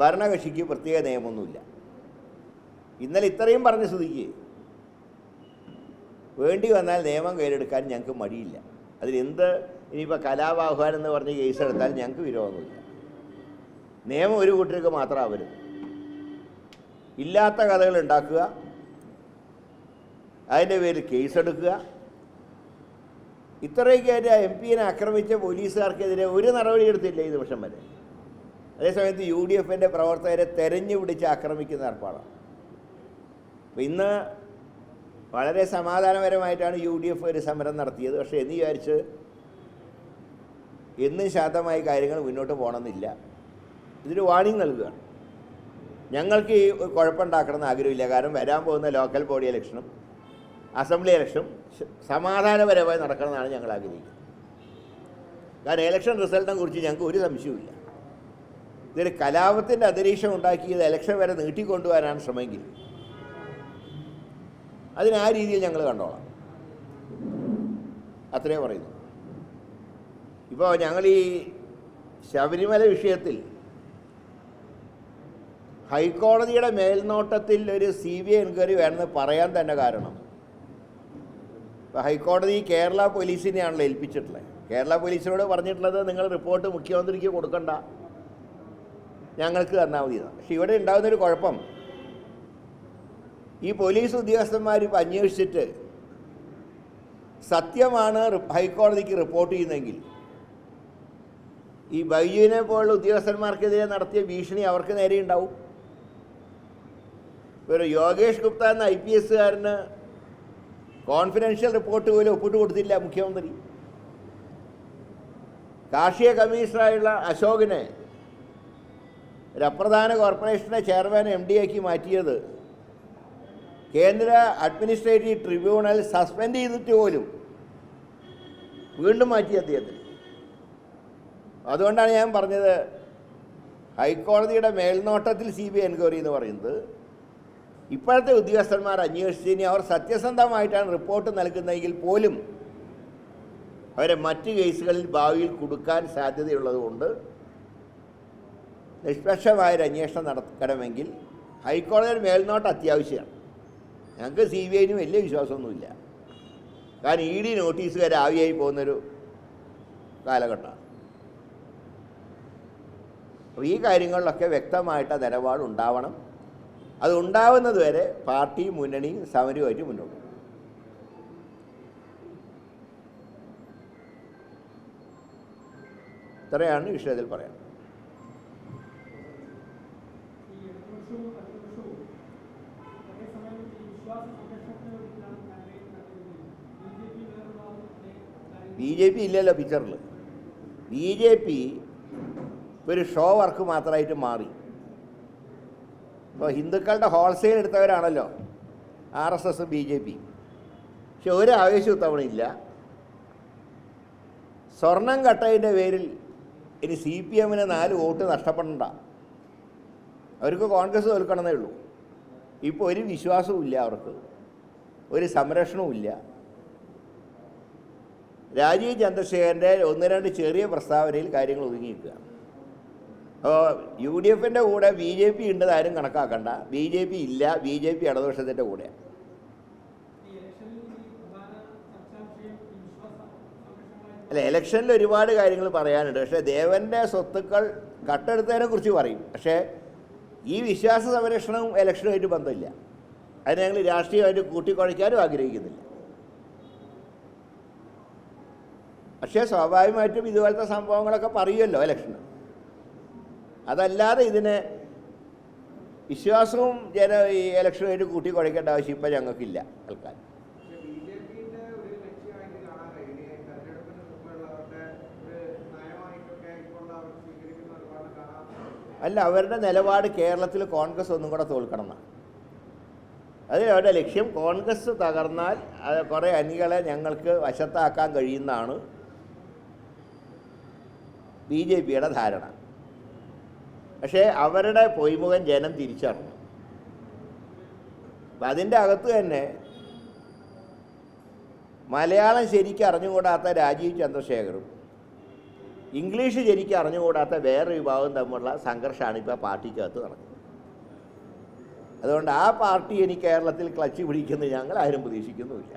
ഭരണകക്ഷിക്ക് പ്രത്യേക നിയമമൊന്നുമില്ല. ഇന്നലെ ഇത്രയും പറഞ്ഞ സ്ഥിതിക്ക് വേണ്ടി വന്നാൽ നിയമം കയ്യിലെടുക്കാൻ ഞങ്ങൾക്ക് മടിയില്ല. അതിലെന്ത് ഇനിയിപ്പോൾ കലാപാഹ്വാനം എന്ന് പറഞ്ഞ് കേസ് എടുത്താൽ ഞങ്ങൾക്ക് വിരോധമില്ല നിയമം ഒരു കൂട്ടർക്ക് മാത്രമാവരുത് ഇല്ലാത്ത കഥകൾ ഉണ്ടാക്കുക. അതിന്റെ പേരിൽ കേസെടുക്കുക ഇത്രയൊക്കെ എം പിയെ ആക്രമിച്ച പോലീസുകാർക്കെതിരെ ഒരു നടപടിയെടുത്തില്ല ഈ നിമിഷം വരെ. അതേസമയത്ത് യു ഡി എഫിന്റെ പ്രവർത്തകരെ തെരഞ്ഞു പിടിച്ച് ആക്രമിക്കുന്ന ഏർപ്പാടാണ്. അപ്പം ഇന്ന് വളരെ സമാധാനപരമായിട്ടാണ് യു ഡി എഫ് ഒരു സമരം നടത്തിയത്. പക്ഷേ എന്ന് വിചാരിച്ച് എന്നും ശാന്തമായി കാര്യങ്ങൾ മുന്നോട്ട് പോകണമെന്നില്ല. ഇതൊരു വാണിംഗ് നൽകുകയാണ്. ഞങ്ങൾക്ക് ഈ കുഴപ്പമുണ്ടാക്കണമെന്ന് ആഗ്രഹമില്ല. കാരണം വരാൻ പോകുന്ന ലോക്കൽ ബോഡി ഇലക്ഷനും അസംബ്ലി ഇലക്ഷനും സമാധാനപരമായി നടക്കണമെന്നാണ് ഞങ്ങൾ ആഗ്രഹിക്കുന്നത്. കാരണം ഇലക്ഷൻ റിസൾട്ടിനെ കുറിച്ച് ഞങ്ങൾക്ക് ഒരു സംശയവുമില്ല. ഇതൊരു കലാപത്തിന്റെ അന്തരീക്ഷം ഉണ്ടാക്കിയത് ഇലക്ഷൻ വരെ നീട്ടിക്കൊണ്ടുവരാനാണ് ശ്രമമെങ്കിൽ അതിന് ആ രീതിയിൽ ഞങ്ങൾ കണ്ടോളാം. അത്രേ പറയുന്നു. ഇപ്പോൾ ഞങ്ങൾ ഈ ശബരിമല വിഷയത്തിൽ ഹൈക്കോടതിയുടെ മേൽനോട്ടത്തിൽ ഒരു സി ബി ഐ എൻക്വയറി വേണമെന്ന് പറയാൻ തന്നെ കാരണം ഇപ്പോൾ ഹൈക്കോടതി കേരള പോലീസിനെയാണല്ലോ ഏൽപ്പിച്ചിട്ടുള്ളത്. കേരള പോലീസിനോട് പറഞ്ഞിട്ടുള്ളത് നിങ്ങൾ റിപ്പോർട്ട് മുഖ്യമന്ത്രിക്ക് കൊടുക്കണ്ട. ഞങ്ങൾക്ക് തന്നാൽ മതി. പക്ഷെ ഇവിടെ ഉണ്ടാകുന്നൊരു കുഴപ്പം. ഈ പോലീസ് ഉദ്യോഗസ്ഥന്മാർ ഇപ്പം അന്വേഷിച്ചിട്ട് സത്യമാണ് ഹൈക്കോടതിക്ക് റിപ്പോർട്ട് ചെയ്യുന്നതെങ്കിൽ ഈ ബൈജുവിനെ പോലുള്ള ഉദ്യോഗസ്ഥന്മാർക്കെതിരെ നടത്തിയ ഭീഷണി അവർക്ക് നേരെ ഉണ്ടാവും. ഒരു യോഗേഷ് ഗുപ്ത എന്ന ഐ പി എസ്സുകാരന് കോൺഫിഡൻഷ്യൽ റിപ്പോർട്ട് പോലും ഒപ്പിട്ട് കൊടുത്തില്ല മുഖ്യമന്ത്രി. കാർഷിക കമ്മീഷണറായുള്ള അശോകിനെ ഒരു അപ്രധാന കോർപ്പറേഷനെ ചെയർമാൻ എം ആക്കി മാറ്റിയത്. കേന്ദ്ര അഡ്മിനിസ്ട്രേറ്റീവ് ട്രിബ്യൂണൽ സസ്പെൻഡ് ചെയ്തിട്ട് പോലും വീണ്ടും മാറ്റി അദ്ദേഹത്തിന്. അതുകൊണ്ടാണ് ഞാൻ പറഞ്ഞത് ഹൈക്കോടതിയുടെ മേൽനോട്ടത്തിൽ സി ബി എൻക്വയറി എന്ന് പറയുന്നത് ഇപ്പോഴത്തെ ഉദ്യോഗസ്ഥന്മാർ അന്വേഷിച്ചതിന് അവർ സത്യസന്ധമായിട്ടാണ് റിപ്പോർട്ട് നൽകുന്നതെങ്കിൽ പോലും അവരെ മറ്റ് കേസുകളിൽ ഭാവിയിൽ കൊടുക്കാൻ സാധ്യതയുള്ളതുകൊണ്ട് നിഷ്പക്ഷമായൊരു അന്വേഷണം നടക്കണമെങ്കിൽ ഹൈക്കോടതിയുടെ മേൽനോട്ടം അത്യാവശ്യമാണ്. ഞങ്ങൾക്ക് സി ബി ഐനും വലിയ വിശ്വാസമൊന്നുമില്ല. കാരണം ഇ ഡി നോട്ടീസ് വരെ ആവിയായി പോകുന്നൊരു കാലഘട്ടമാണ്. അപ്പോൾ ഈ കാര്യങ്ങളിലൊക്കെ വ്യക്തമായിട്ട് നിലപാട് ഉണ്ടാവണം. അത് വരെ പാർട്ടി മുന്നണി സമരവുമായിട്ട് മുന്നോട്ട്. ഇത്രയാണ് വിഷയത്തിൽ പറയാൻ ഈ ഇടതുപക്ഷവും പ്രതിപക്ഷവും അതേസമയം ഈ വിശ്വാസ സംരക്ഷണത്തിന് വേണ്ടിയിട്ടാണ് ക്യാമ്പയിൻ നടത്തുന്നത് ബി ജെ പി വേറൊരു ഭാഗത്തെ ബി ജെ പി ഇല്ലല്ലോ പിക്ചറിൽ ബി ജെ പി ഒരു ഷോ വർക്ക് മാത്രമായിട്ട് മാറി. ഇപ്പോൾ ഹിന്ദുക്കളുടെ wholesale എടുത്തവരാണല്ലോ R S S B J P. പക്ഷെ ഒരു ആവേശവും തവണ ഇല്ല. സ്വർണം കട്ടതിന്റെ പേരിൽ ഇനി സി പി എമ്മിന് നാല് വോട്ട് നഷ്ടപ്പെടണ്ട. അവർക്ക് കോൺഗ്രസ് തോൽക്കണമെന്നേ ഉള്ളൂ. ഇപ്പോൾ ഒരു വിശ്വാസവും ഇല്ല അവർക്ക്. ഒരു സംരക്ഷണവും ഇല്ല. രാജീവ് ചന്ദ്രശേഖരന്റെ ഒന്ന് രണ്ട് ചെറിയ പ്രസ്താവനയിൽ കാര്യങ്ങൾ ഒതുങ്ങി അപ്പോൾ യു ഡി എഫിന്റെ കൂടെ ബി ജെ പി ഉണ്ടെന്ന് ആരും കണക്കാക്കണ്ട. ബി ജെ പി ഇല്ല ബി ജെ പി ഇടതുപക്ഷത്തിന്റെ കൂടെയാണ് അല്ല ഇലക്ഷനിൽ ഒരുപാട് കാര്യങ്ങൾ പറയാനുണ്ട്. പക്ഷേ ദേവന്റെ സ്വത്തുക്കൾ കട്ടെടുത്തതിനെ കുറിച്ച് പറയും. പക്ഷേ ഈ വിശ്വാസ സംരക്ഷണവും ഇലക്ഷനുമായിട്ട് ബന്ധമില്ല. അതിനെ ഞങ്ങൾ രാഷ്ട്രീയമായിട്ട് കൂട്ടിക്കുഴയ്ക്കാനും ആഗ്രഹിക്കുന്നില്ല. പക്ഷേ സ്വാഭാവികമായിട്ടും ഇതുപോലത്തെ സംഭവങ്ങളൊക്കെ പറയുമല്ലോ ഇലക്ഷന്. അതല്ലാതെ ഇതിനെ വിശ്വാസവും ജന ഈ ഇലക്ഷനുമായിട്ട് കൂട്ടിക്കുഴയ്ക്കേണ്ട ആവശ്യം ഇപ്പം ഞങ്ങൾക്കില്ല ആൾക്കാർ. അല്ല അവരുടെ നിലപാട് കേരളത്തിൽ കോൺഗ്രസ് ഒന്നും കൂടെ തോൽക്കണം എന്നാണ് അതിൽ അവരുടെ ലക്ഷ്യം കോൺഗ്രസ് തകർന്നാൽ കുറേ അണികളെ ഞങ്ങൾക്ക് വശത്താക്കാൻ കഴിയുന്നതാണ്. ബി ജെ പിയുടെ ധാരണ. പക്ഷേ അവരുടെ പൊയ്മുഖം ജനം തിരിച്ചറിഞ്ഞു. അപ്പം അതിന്റെ അകത്ത് തന്നെ മലയാളം ശരിക്കും അറിഞ്ഞുകൂടാത്ത രാജീവ് ചന്ദ്രശേഖറും ഇംഗ്ലീഷ് ശരിക്കും അറിഞ്ഞുകൂടാത്ത വേറെ വിഭാഗം തമ്മിലുള്ള സംഘർഷമാണ് ഇപ്പോൾ പാർട്ടിക്കകത്ത് നടക്കുന്നത്. അതുകൊണ്ട് ആ പാർട്ടി ഇനി കേരളത്തിൽ ക്ലച്ച് പിടിക്കുന്നത് ഞങ്ങൾ ആരും പ്രതീക്ഷിക്കുന്നുമില്ല.